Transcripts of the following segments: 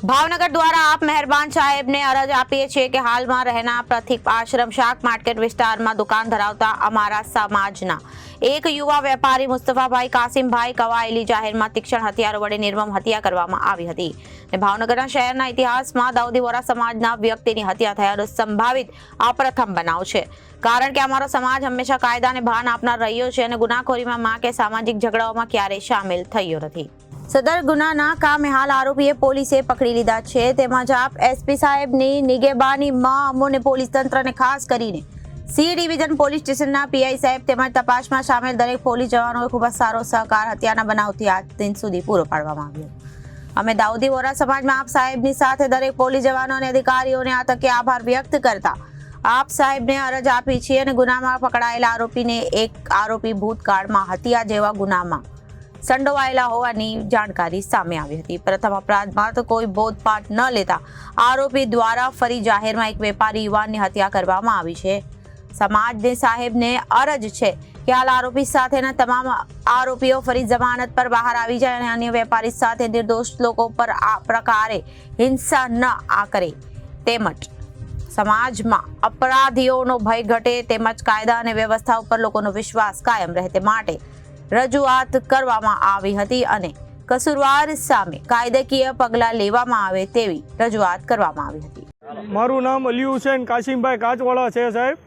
ભાવનગર દ્વારા આપ મહેરબાન સાહેબને અરજ આપીએ છીએ કે હાલમાં રહેના પ્રતિક આશ્રમ શાક માર્કેટ વિસ્તારમાં દુકાન ધરાવતા અમારા સમાજના એક યુવા વેપારી મુસ્તફાભાઈ કાસિમભાઈ કવાયેલી જાહેરમાં તીક્ષણ હથિયારો વડે નિર્મમ હત્યા કરવામાં આવી હતી. અને ભાવનગરના શહેરના ઇતિહાસમાં દાઉદી વોરા સમાજના વ્યક્તિની હત્યા થયાનો સંભાવિત આ પ્રથમ બનાવ છે. કારણ કે અમારો સમાજ હંમેશા કાયદાને ભાન આપનાર રહ્યો છે અને ગુનાખોરીમાં માં કે સામાજિક ઝઘડાઓમાં ક્યારેય સામેલ થયો નથી. સદર ગુનાના કામે હાલ આરોપીએ પોલીસે પકડી લીધા છે. તેમજ આપ એસપી સાહેબની નિગેબાનીમાં અમોને પોલીસ તંત્રને ખાસ કરીને સી ડિવિઝન પોલીસ સ્ટેશનના પીઆઈ સાહેબ તેમજ તપાસમાં સામેલ દરેક પોલીસ જવાનોએ ખૂબ જ સારો સહકાર હત્યાના બનાવથી આજ દિન સુધી પૂરો પાડવામાં આવ્યો. અમે દાઉદી વોરા સમાજમાં આપ સાહેબની સાથે દરેક પોલીસ જવાનો અને અધિકારીઓને આ તકે આભાર વ્યક્ત કરતા આપ સાહેબને અરજ આપી છે અને ગુનામાં પકડાયેલા આરોપીને એક આરોપી ભૂતકાળમાં હત્યા જેવા ગુનામાં સંડોવાયેલા હોવાની જાણકારી સામે આવી હતી. પ્રથમ અપરાધમાં તો કોઈ બોધપાઠ ન લેતા આરોપી દ્વારા ફરી જાહેરમાં એક વેપારી યુવાનની હત્યા કરવામાં આવી છે. સમાજને સાહેબને અરજ છે કે હાલ આરોપી સાથેના તમામ આરોપીઓ ફરી જમાનત પર બહાર આવી જાય અને અન્ય વેપારી સાથે નિર્દોષ લોકો પર આ પ્રકારે હિંસા ન આકરે. તેમજ સમાજમાં અપરાધીઓનો ભય ઘટે તેમજ કાયદા અને વ્યવસ્થા ઉપર લોકોનો વિશ્વાસ કાયમ રહે તે માટે રજૂઆત કરવામાં આવી હતી અને કસૂરવાર સામે કાયદાકીય પગલાં લેવામાં આવે તેવી રજૂઆત કરવામાં આવી હતી. મારું નામ અલી હુસેન કાશીમભાઈ કાચવાળા છે સાહેબ.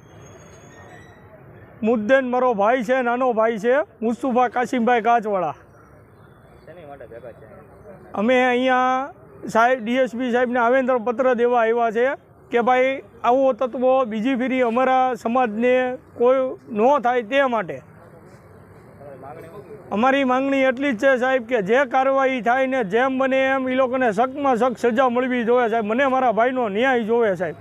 મુદ્દેન મારો ભાઈ છે, નાનો ભાઈ છે, મુસ્તુફા કાશીમભાઈ કાચવાળા. અમે અહીંયા સાહેબ, ડીએસપી સાહેબને આવેદન પત્ર દેવા આવ્યા છે કે ભાઈ આવો તત્વો બીજી ફેરી અમારા સમાજને કોઈ ન થાય તે માટે. અમારી માંગણી એટલી જ છે સાહેબ કે જે કાર્યવાહી થાય ને જેમ બને એમ એ લોકોને શકમાં શક સજા મળવી જોઈએ સાહેબ. મને મારા ભાઈનો ન્યાય જોવે સાહેબ.